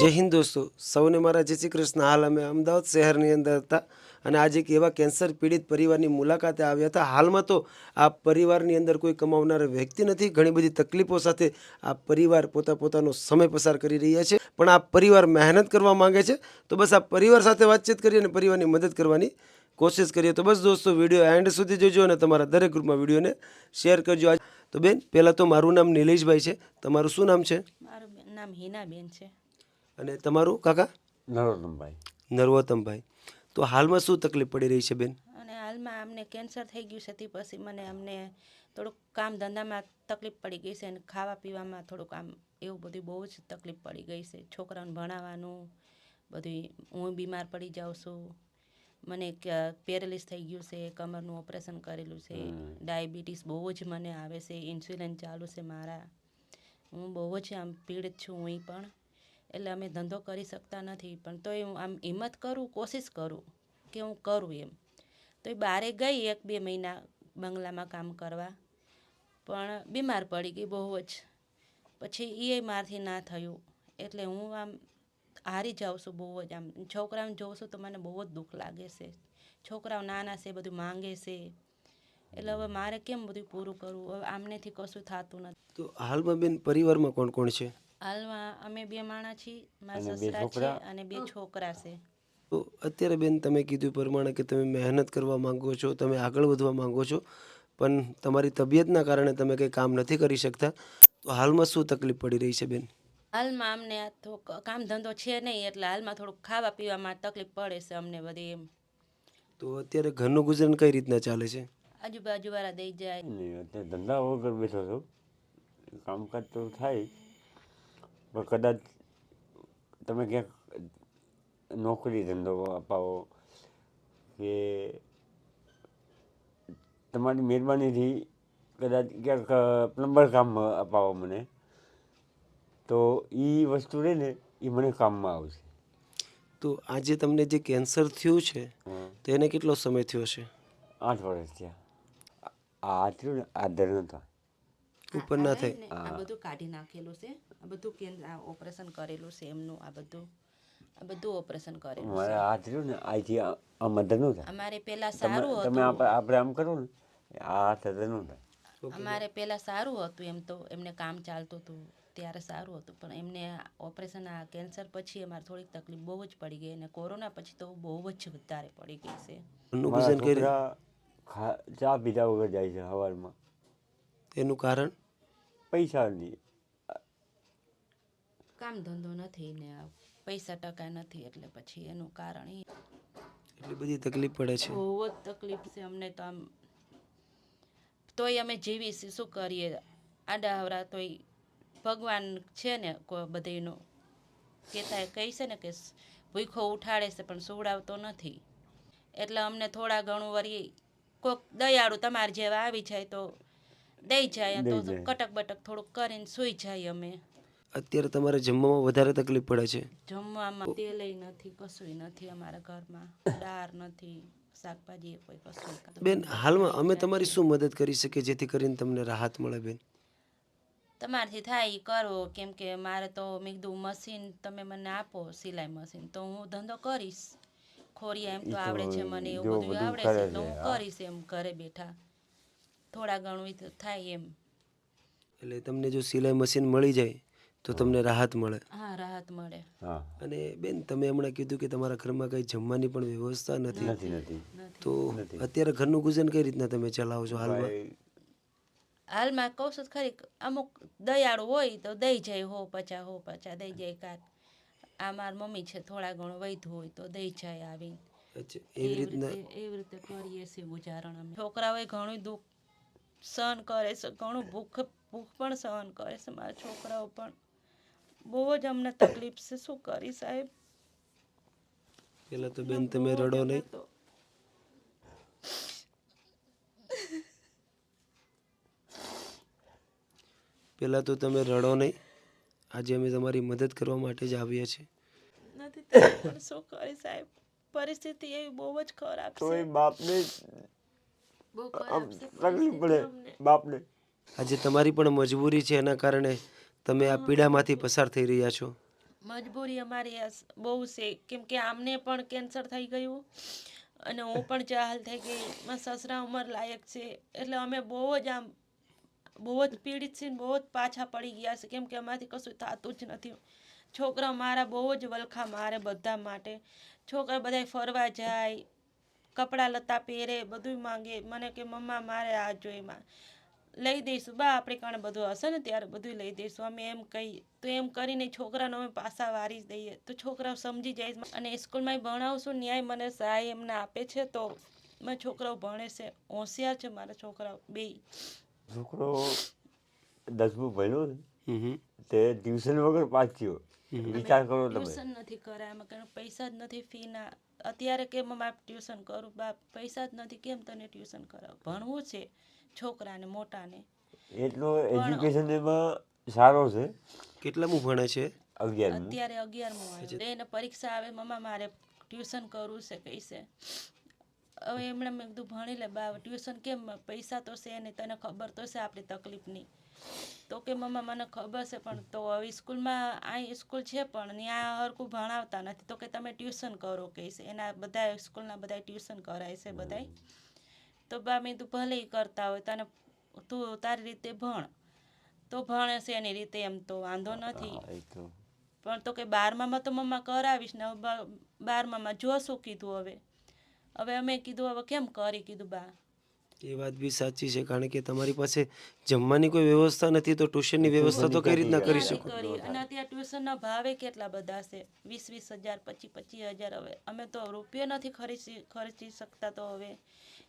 જય હિન્દ દોસ્તો. સૌને મારા જય શ્રી કૃષ્ણ. હાલ અમે અમદાવાદ શહેરની અંદર હતા અને આજે એક એવા કેન્સર પીડિત પરિવારની મુલાકાતે આવ્યા હતા. હાલમાં તો આ પરિવારની અંદર કોઈ કમાવનાર વ્યક્તિ નથી. ઘણી બધી તકલીફો સાથે આ પરિવાર પોતા પોતાનો સમય પસાર કરી રહ્યા છે. પણ આ પરિવાર મહેનત કરવા માંગે છે. તો બસ આ પરિવાર સાથે વાતચીત કરી અને પરિવારની મદદ કરવાની કોશિશ કરીએ. તો બસ દોસ્તો, વીડિયો એન્ડ સુધી જોજો અને તમારા દરેક ગ્રુપમાં વિડીયોને શેર કરજો. તો બેન, પહેલાં તો મારું નામ નિલેશભાઈ છે. તમારું શું નામ છે? મારું નામ હિનાબેન છે. અને તમારું કાકા? નરોત્તમભાઈ. નરોત્તમભાઈ. તો હાલમાં શું તકલીફ પડી રહી છે બેન? અને હાલમાં અમને કેન્સર થઈ ગયું છે તે પછી મને અમને થોડુંક કામ ધંધામાં તકલીફ પડી ગઈ છે અને ખાવા પીવામાં થોડુંક આમ એવું બધું બહુ જ તકલીફ પડી ગઈ છે. છોકરાઓને ભણાવવાનું બધું હું બીમાર પડી જાઉં છું. મને પેરેલિસ થઈ ગયું છે કમરનું ઓપરેશન કરેલું છે. ડાયાબિટીસ બહુ જ મને આવે છે ઇન્સ્યુલિન ચાલુ છે મારા. હું બહુ જ આમ પીડિત છું હું પણ. એટલે અમે ધંધો કરી શકતા નથી. પણ તોય હું આમ હિંમત કરું, કોશિશ કરું કે હું કરું એમ. તો એ બારે ગઈ એક બે મહિના બંગલામાં કામ કરવા. પણ બીમાર પડી ગઈ બહુ જ. પછી એ મારથી ના થયું. એટલે હું આમ હારી જાઉં છું બહુ જ. આમ છોકરાઓને જોઉં છું તો મને બહુ જ દુઃખ લાગે છે. છોકરાઓ નાના છે, બધું માંગે છે. એટલે હવે મારે કેમ બધું પૂરું કરવું હવે આમનેથી કશું થતું નથી. તો હાલમાં બેન પરિવારમાં કોણ કોણ છે? હાલમાં અમે બે માણા છીએ મારા સસરા છે અને બે છોકરા છે. તો અત્યારે બેન તમે કીધું પ્રમાણે કે તમે મહેનત કરવા માંગો છો તમે આગળ વધવા માંગો છો પણ તમારી તબિયતના કારણે તમે કંઈ કામ નથી કરી શકતા. તો હાલમાં શું તકલીફ પડી રહી છે બેન? હાલમાં અમને આ તો કામ ધંધો છે નહીં એટલે હાલમાં થોડુંક ખાવા પીવામાં તકલીફ પડે છે અમને બધી એમ. તો અત્યારે ઘરનું ગુજરાન કઈ રીતના ચાલે છે? આજુબાજુવાળા દઈ જાય. ધંધા વગર બેઠો છું. કામકાજ તો થાય. પણ કદાચ તમે ક્યાંક નોકરી ધંધો અપાવો કે તમારી મહેરબાનીથી કદાચ ક્યાંક પ્લમ્બર કામ અપાવો મને તો એ વસ્તુ રહે ને એ મને કામમાં આવશે. તો આજે તમને જે કેન્સર થયું છે. તો એને કેટલો સમય થયો છે? આઠ વર્ષ થયા. આ થયું ને આ દર નહોતા ઉપર ના થાય. આ બધું કાઢી નાખેલું છે. આ બધું કેન્દ્ર ઓપરેશન કરેલું છે એમનું આ બધું. આ બધું ઓપરેશન કરેલું મારે આ થયું ને અહીંથી આ- આમાં થાય. અમારે પેલા સારું હતું. તમે આપણે આમ કરો ને આ હાથ થાય. અમારે પેલા સારું હતું એમ તો એમને કામ ચાલતું હતું ત્યારે સારું હતું. પણ એમને ઓપરેશન આ કેન્સર પછી અમારે થોડીક તકલીફ બહુ જ પડી ગઈ. અને કોરોના પછી તો બહુ જ વધારે પડી ગઈ છે. ચા પીધા વગર જાય છે સવારમાં એનું કારણ? પૈસા કામ ધંધો નથી ને આ પૈસા ટકા નથી એટલે પછી એનું કારણ એ એટલી બધી તકલીફ પડે છે. બહુ જ તકલીફ છે અમને તો આમ. તોય અમે જીવી શું કરીએ? આડા હવરા તોય ભગવાન છે ને કોઈ બધીનું કહેતા કહી છે ને કે ભૂખો ઉઠાડે છે પણ સુવડાવતો નથી. એટલે અમને થોડા ઘણું વળી કોક દયાળુ તમારે જેવા આવી જાય તો દઈ જાય તો કટક બટક થોડુંક કરીને સૂઈ જાય અમે. અત્યારે તમારે જમવામાં વધારે તકલીફ પડે છે? જમવામાં તેલય નથી કશું નથી અમારા ઘરમાં. દાળ નથી શાકભાજી કોઈ કશું બેન હાલમાં અમે તમારી શું મદદ કરી શકીએ જેથી કરીને તમને રાહત મળે બેન? તમારથી થાય એ કરો કેમ કે મારે તો મેં કીધું મશીન તમે મને આપો સિલાઈ મશીન. તો હું ધંધો કરીશ. ખોરિયા એમ તો આવડે છે મને એવું બધું બધું આવડે છે તો હું. કરીશ એમ ઘરે બેઠા. થોડા ઘણું થાય એમ. એટલે તમને જો સિલાઈ મશીન મળી જાય તો તમને રાહત મળે. હા રાહત મળે. અને બેન તમે હમણાં કીધું કે તમારા ઘરમાં કઈ જમવાની પણ વ્યવસ્થા નથી. નથી નથી. તો અત્યારે ઘરનું ગુજરાન કઈ રીતના તમે ચલાવો છો હાલમાં? હાલમાં કહું છું ખરી અમુક દયાળુ હોય તો દઈ જાય હો પચા હો પચા દઈ જાય કાક આ માર મમ્મી છે થોડા ઘણું વૈધું હોય તો દઈ જાય આવી એવી રીતના રીતે એવી રીતે કરીએ છીએ ગુજારણ અમે. છોકરાઓએ ઘણું દુઃખ સહન કરે છે. ઘણું ભૂખ ભૂખ પણ સહન કરે છે. મારા છોકરાઓ પણ બહુ જ અમને તકલીફ છે. શું કરી સાહેબ? પેલા તો બેન તમે રડો નહીં. પહેલાં તો તમે રડો નહીં. આજે અમે તમારી મદદ કરવા માટે જ આવ્યા છીએ. નથી શું કરી સાહેબ? પરિસ્થિતિ એવી બહુ જ ખરાબ તો છે. એ બાપને બહુ આમ તકલીફ પડે બાપને. આજે તમારી પણ મજબૂરી છે એના કારણે તમે આ પીડામાંથી પસાર થઈ રહ્યા છો. મજબૂરી અમારી આ બહુ છે. કેમ કે આમને પણ કેન્સર થઈ ગયું અને હું પણ જાહલ થઈ ગઈ. મારા સસરા ઉંમર લાયક છે. એટલે અમે બહુ જ આમ બહુ જ પીડિત છીએ બહુ જ પાછા પડી ગયા છે. કેમ કે અમારાથી કશું થતું જ નથી. છોકરા મારા બહુ જ વલખા મારે બધા માટે. છોકરા બધા ફરવા જાય કપડાં લતા પહેરે બધું માંગે. મને કે મમ્મા મારે આ જોઈએ માં લઈ દઈશું. બા આપણે કારણે બધું હશે ને ત્યારે બધું લઈ દઈશું. અમે એમ કહીએ તો એમ કરીને છોકરાને અમે પાછા વારી જ દઈએ. તો છોકરાઓ સમજી જાય છે. અને સ્કૂલમાં ભણાવશું ન્યાય મને સહાય એમને આપે છે તો મારા છોકરાઓ ભણે છે. હોશિયાર છે મારા છોકરાઓ બે. છોકરો દસમું ભણ્યો ને. તે ટ્યુશન વગર પાસ થયો. વિચાર કરો તમે. ટ્યુશન નથી કરાય એમાં કારણ પૈસા જ નથી ફીના અત્યારે કેમ બાપ ટ્યુશન કરું? બાપ પૈસા જ નથી કેમ તને ટ્યુશન કરાવ? ભણવું છે છોકરાને મોટાને. એટલો એજ્યુકેશન એમાં સારો છે. કેટલામું ભણે છે? અત્યારે અગિયારમું આવે એને પરીક્ષા આવે મમ્મા મારે ટ્યુશન કરવું છે કહીશે. હવે એમણે મેં કીધું ભણી લે બા ટ્યુશન કેમ? પૈસા તો છે નહીં તને ખબર તો છે આપણી તકલીફની. તો કે મમ્મા મને ખબર છે પણ તો હવે સ્કૂલમાં આ સ્કૂલ છે પણ ત્યાં હરખું ભણાવતા નથી. તો કે તમે ટ્યુશન કરો કહીશે એના બધા સ્કૂલના બધા ટ્યુશન કરાય છે બધાય. તો બા મેં તું ભલે કરતા હોય તને તું તારી રીતે ભણ. તો ભણે છે એની રીતે એમ તો વાંધો નથી. પણ તો કે બારમામાં તો મમ્મા કરાવીશ ને હવે બારમામાં જો શું કીધું હવે. હવે અમે કીધું હવે કેમ કરી કીધું બા? એ વાત બી સાચી છે કારણ કે તમારી પાસે જમવાની કોઈ વ્યવસ્થા નથી તો ટ્યુશનની વ્યવસ્થા તો કઈ રીતના કરી શકો? અને અત્યારે ટ્યુશનના ભાવે કેટલા બધા છે? વીસ વીસ હજાર પચીસ પચીસ હજાર હવે. અમે તો રૂપિયો નથી ખર્ચી ખર્ચી શકતા તો હવે.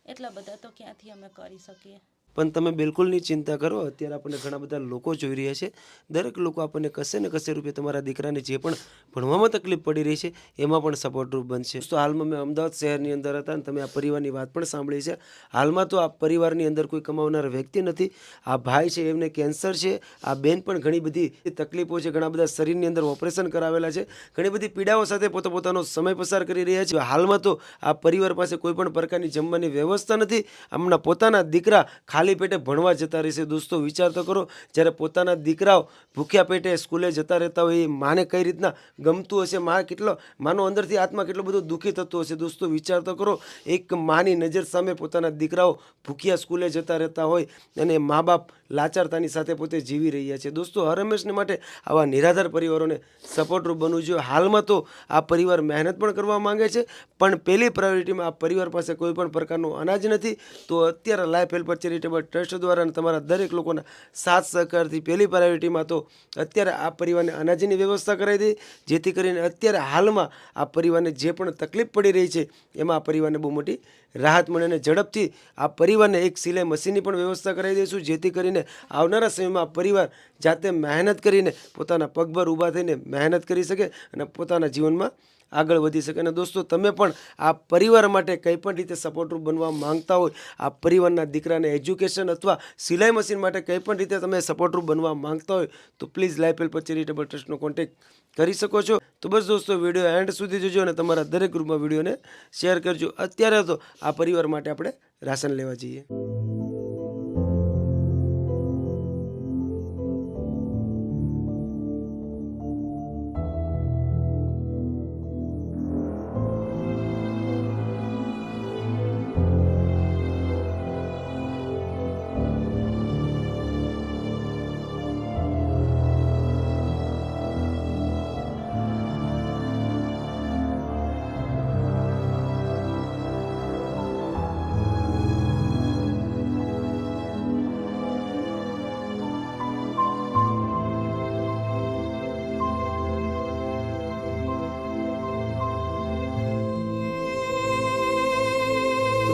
એટલા બધા તો ક્યાંથી અમે કરી શકીએ? પણ તમે બિલકુલ નહીં ચિંતા કરો, અત્યારે આપણને ઘણા બધા લોકો જોઈ રહ્યા છે. દરેક લોકો આપણને કશે ને કશે રૂપે તમારા દીકરાને જે પણ ભણવામાં તકલીફ પડી રહી છે, એમાં પણ સપોર્ટરૂપ બનશે. તો હાલમાં મેં અમદાવાદ શહેરની અંદર હતા અને તમે આ પરિવારની વાત પણ સાંભળી છે. હાલમાં તો આ પરિવારની અંદર કોઈ કમાવનાર વ્યક્તિ નથી. આ ભાઈ છે, એમને કેન્સર છે. આ બેન પણ ઘણી બધી તકલીફો છે, ઘણા બધા શરીરની અંદર ઓપરેશન કરાવેલા છે. ઘણી બધી પીડાઓ સાથે પોતપોતાનો સમય પસાર કરી રહ્યા છે. હાલમાં તો આ પરિવાર પાસે કોઈ પણ પ્રકારની જમવાની વ્યવસ્થા નથી. હમણાં પોતાના દીકરા ખાલી પેટે ભણવા જતા રહેશે. દોસ્તો, વિચાર તો કરો, જ્યારે પોતાના દીકરાઓ ભૂખ્યા પેટે સ્કૂલે જતા રહેતા હોય, એ માને કઈ રીતના ગમતું હશે? મા કેટલો, માનો અંદરથી આત્મા કેટલો બધો દુઃખી થતો હશે? દોસ્તો, વિચાર તો કરો, એક માની નજર સામે પોતાના દીકરાઓ ભૂખ્યા સ્કૂલે જતા રહેતા હોય અને મા બાપ લાચારતાની સાથે પોતે જીવી રહ્યા છે. દોસ્તો, હર હંમેશને માટે આવા નિરાધાર પરિવારોને સપોર્ટરૂપ બનવું જોઈએ. હાલમાં તો આ પરિવાર મહેનત પણ કરવા માંગે છે, પણ પહેલી પ્રાયોરિટીમાં આ પરિવાર પાસે કોઈ પણ પ્રકારનું અનાજ નથી. તો અત્યારે લાઈફ હેલ્પર ચેરિટેબલ ટ્રસ્ટ દ્વારા તમારા દરેક લોકોના સાથ સહકારથી પહેલી પ્રાયોરિટીમાં તો અત્યારે આ પરિવારને અનાજની વ્યવસ્થા કરાવી દે જેથી કરીને અત્યારે હાલમાં આ પરિવારને જે પણ તકલીફ પડી રહી છે, એમાં આ પરિવારને બહુ મોટી રાહત મળે અને ઝડપથી આ પરિવારને એક સિલાઈ મશીનની પણ વ્યવસ્થા કરાવી દઈશું, જેથી કરીને આવનારા સમયમાં પરિવાર જાતે મહેનત કરીને પોતાના પગભર ઊભા થઈને મહેનત કરી શકે અને પોતાના જીવનમાં આગળ વધી શકે. અને દોસ્તો, તમે પણ આ પરિવાર માટે કંઈ પણ રીતે સપોર્ટરૂપ બનવા માંગતા હોય, આ પરિવારના દીકરાને એજ્યુકેશન અથવા સિલાઈ મશીન માટે કંઈ પણ રીતે તમે સપોર્ટરૂપ બનવા માંગતા હોય, તો પ્લીઝ લાઈફ હેલ્પ ચેરિટેબલ ટ્રસ્ટનો કોન્ટેક્ટ કરી શકો છો. તો બસ દોસ્તો વીડિયો એન્ડ સુધી જોજો અને તમારા દરેક ગ્રુપમાં વિડીયોને શેર કરજો. અત્યારે તો આ પરિવાર માટે આપણે રાશન લેવા જઈએ.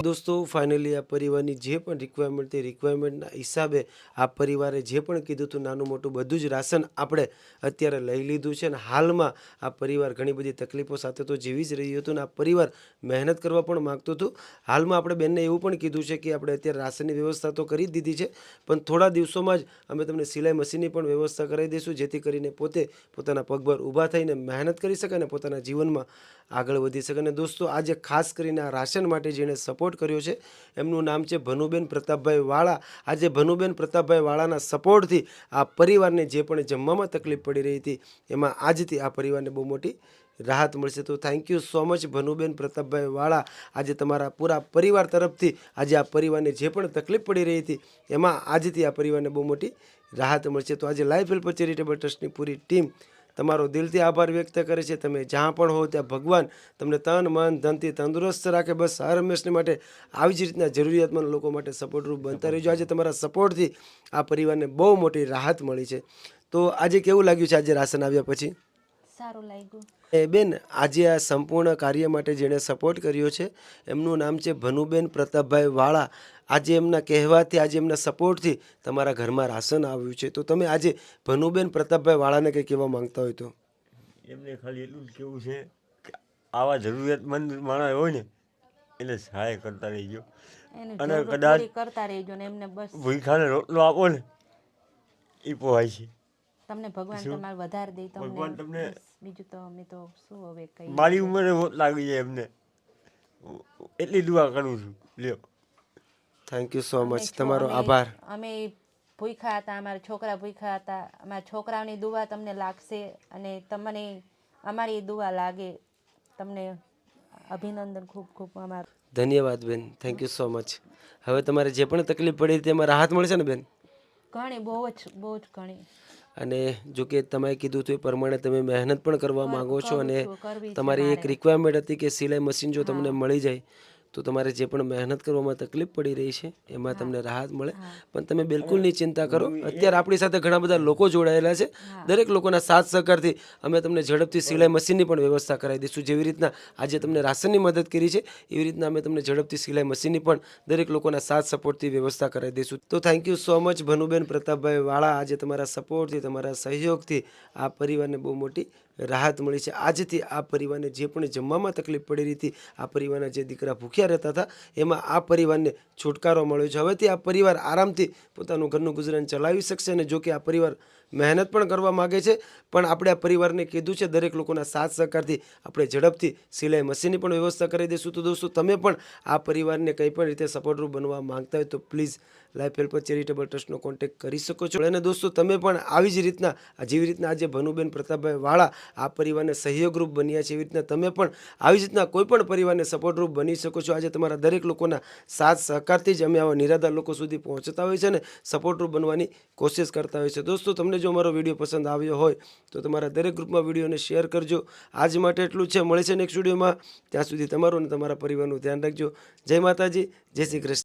દોસ્તો ફાઇનલી આ પરિવારની જે પણ રિક્વાયરમેન્ટ તે રિક્વાયરમેન્ટના હિસાબે આ પરિવારે જે પણ કીધું હતું, નાનું મોટું બધું જ રાશન આપણે અત્યારે લઈ લીધું છે અને હાલમાં આ પરિવાર ઘણી બધી તકલીફો સાથે તો જીવી જ રહ્યું હતું અને આ પરિવાર મહેનત કરવા પણ માગતું હતું. હાલમાં આપણે બેનને એવું પણ કીધું છે કે આપણે અત્યારે રાશનની વ્યવસ્થા તો કરી દીધી છે, પણ થોડા દિવસોમાં જ અમે તમને સિલાઈ મશીનની પણ વ્યવસ્થા કરાવી દઈશું, જેથી કરીને પોતે પોતાના પગભર ઊભા થઈને મહેનત કરી શકે અને પોતાના જીવનમાં આગળ વધી શકે. અને દોસ્તો, આજે ખાસ કરીને આ રાશન માટે જેણે સપોર્ટ કર્યો છે, એમનું નામ છે ભનુબેન પ્રતાપભાઈ વાળા. આજે ભનુબેન પ્રતાપભાઈ વાળાના સપોર્ટથી આ પરિવારને જે પણ જમવામાં તકલીફ પડી રહી હતી, એમાં આજથી આ પરિવારને બહુ મોટી રાહત મળશે. તો thank you so much Bhanuben Pratapbhai Vala. આજે તમારા પૂરા પરિવાર તરફથી આજે આ પરિવારને જે પણ તકલીફ પડી રહી હતી, એમાં આજથી આ પરિવારને બહુ મોટી રાહત મળશે. તો આજે લાઈફ હેલ્પ ચેરિટેબલ ટ્રસ્ટની પૂરી ટીમ તમારો દિલથી આભાર વ્યક્ત કરે છે. તમે જ્યાં પણ હો ત્યાં ભગવાન તમને તન મન ધનથી તંદુરસ્ત રાખે. બસ હર હંમેશને માટે આવી જ રીતના જરૂરિયાતમંદ લોકો માટે સપોર્ટરૂપ બનતા રહેજો. આજે તમારા સપોર્ટથી આ પરિવારને બહુ મોટી રાહત મળી છે. તો આજે કેવું લાગ્યું છે? આજે રાશન આવ્યા પછી? સારું લાગ્યું. એ બેન આજે આ સંપૂર્ણ કાર્ય માટે જેણે સપોર્ટ કર્યો છે એમનું નામ છે ભનુબેન પ્રતાપભાઈ વાળા. આજે એમના કહેવાથી આજે એમના સપોર્ટથી તમારા ઘરમાં રાશન આવ્યું છે. તો તમે આજે ભનુબેન પ્રતાપભાઈ વાળાને કંઈ કહેવા માંગતા હોય તો? એમને ખાલી એટલું જ કેવું છે કે આવા જરૂરિયાતમંદ માણસ હોય ને એટલે સહાય કરતા રહીજો. અને કદાચ- કરતા રહેજો ને એમને બસ. ભૂખાને રોટલો આપો ને એ પોવાય છે. તમને ભગવાન? તમારે વધારે દે તમને. ભગવાન તમને- બીજું તો અમે તો શું હવે કઈ મારી ઉંમરે હોત લાગી જાય એમને. એટલી દુઆ કરું છું. લ્યો. થેન્ક યુ સો મચ તમારો આભાર. અમે ભૂખ્યા હતા અમારા છોકરા ભૂખ્યા હતા અમારા છોકરાઓની દુવા તમને લાગશે અને તમને અમારી દુવા લાગે. તમને અભિનંદન ખૂબ ખૂબ અમારું. ધન્યવાદ બેન. થેન્ક યુ સો મચ હવે તમારે જે પણ તકલીફ પડી તેમાં રાહત મળશે ને બેન? ઘણી બહુ જ બહુ જ ઘણી. અને જો કે તમે કીધું તું એ પ્રમાણે તમે મહેનત પણ કરવા માંગો છો અને તમારી એક રિક્વાયરમેન્ટ હતી કે સિલાઈ મશીન જો તમને મળી જાય તો તમારે જે પણ મહેનત કરવામાં તકલીફ પડી રહી છે એમાં તમને રાહત મળે. પણ તમે બિલકુલ નહીં ચિંતા કરો. અત્યારે આપણી સાથે ઘણા બધા લોકો જોડાયેલા છે. દરેક લોકોના સાથ સહકારથી અમે તમને ઝડપથી સિલાઈ મશીનની પણ વ્યવસ્થા કરાવી દઈશું. જેવી રીતના આજે તમને રાશનની મદદ કરી છે એવી રીતના અમે તમને ઝડપથી સિલાઈ મશીનની પણ દરેક લોકોના સાથ સપોર્ટથી વ્યવસ્થા કરાવી દઈશું. તો thank you so much Bhanuben Pratapbhai Vala. આજે તમારા સપોર્ટથી તમારા સહયોગથી આ પરિવારને બહુ મોટી રાહત મળી છે. આજથી આ પરિવારને જે પણ જમવામાં તકલીફ પડી રહી હતી, આ પરિવારના જે દીકરા ભૂખ્યા રહેતા હતા, એમાં આ પરિવારને છુટકારો મળ્યો છે. હવેથી આ પરિવાર આરામથી પોતાનું ઘરનું ગુજરાન ચલાવી શકશે અને જો કે આ પરિવાર મહેનત પણ કરવા માગે છે, પણ આપણે આ પરિવારને કીધું છે, દરેક લોકોના સાથ સહકારથી આપણે ઝડપથી સિલાઈ મશીનની પણ વ્યવસ્થા કરી દઈશું. તો દોસ્તો, તમે પણ આ પરિવારને કંઈ પણ રીતે સપોર્ટરૂપ બનવા માંગતા હોય તો પ્લીઝ લાઈફ હેલ્પર ચેરિટેબલ ટ્રસ્ટનો કોન્ટેક્ટ કરી શકો છો. અને દોસ્તો, તમે પણ આવી જ રીતના જેવી રીતના આજે ભનુબેન પ્રતાપભાઈ વાળા આ પરિવારને સહયોગરૂપ બન્યા છે એવી રીતના તમે પણ આવી જ રીતના કોઈ પણ પરિવારને સપોર્ટરૂપ બની શકો છો. આજે તમારા દરેક લોકોના સાથ સહકારથી જ અમે આવા નિરાધાર લોકો સુધી પહોંચતા હોય છે અને સપોર્ટરૂપ બનવાની કોશિશ કરતા હોય છે દોસ્તો, તમને જો અમારો વીડિયો પસંદ આવ્યો હોય, તો તમારા દરેક ગ્રુપમાં વિડીયોને શેર કરજો. આજ માટે એટલું છે. મળે છે નેક્સ્ટ વિડીયોમાં. ત્યાં સુધી તમારું અને તમારા પરિવારનું ધ્યાન રાખજો. જય માતાજી. જય શ્રી કૃષ્ણ.